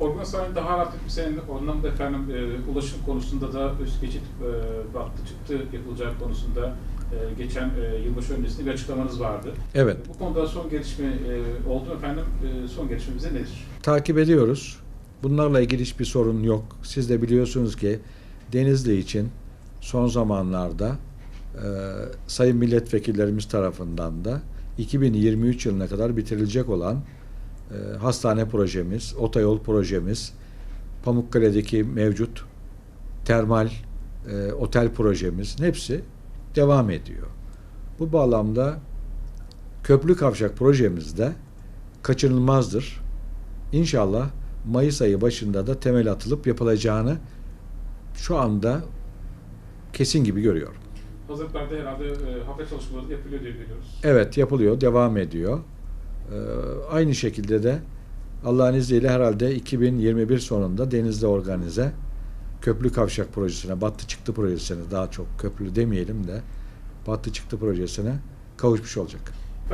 Organizasyon daha rahat etmesinin anlamda efendim e, ulaşım konusunda da üst geçit e, battı çıktı yapılacağı konusunda e, geçen e, yılbaşı öncesinde bir açıklamanız vardı. Evet, Bu konuda son gelişme e, oldu efendim. E, son gelişmemize nedir? takip ediyoruz. Bunlarla ilgili hiçbir sorun yok. Siz de biliyorsunuz ki Denizli için son zamanlarda e, sayın milletvekillerimiz tarafından da 2023 yılına kadar bitirilecek olan e, hastane projemiz, otoyol projemiz, Pamukkale'deki mevcut termal e, otel projemizin hepsi devam ediyor. Bu bağlamda köprü kavşak projemizde kaçınılmazdır. İnşallah Mayıs ayı başında da temel atılıp yapılacağını şu anda kesin gibi görüyorum. Hazırlıklarda herhalde e, hafta çalışmaları yapılıyor diye biliyoruz. Evet yapılıyor, devam ediyor. Ee, aynı şekilde de Allah'ın izniyle herhalde 2021 sonunda denizde organize köprü kavşak projesine, battı çıktı projesine daha çok köprülü demeyelim de battı çıktı projesine kavuşmuş olacak.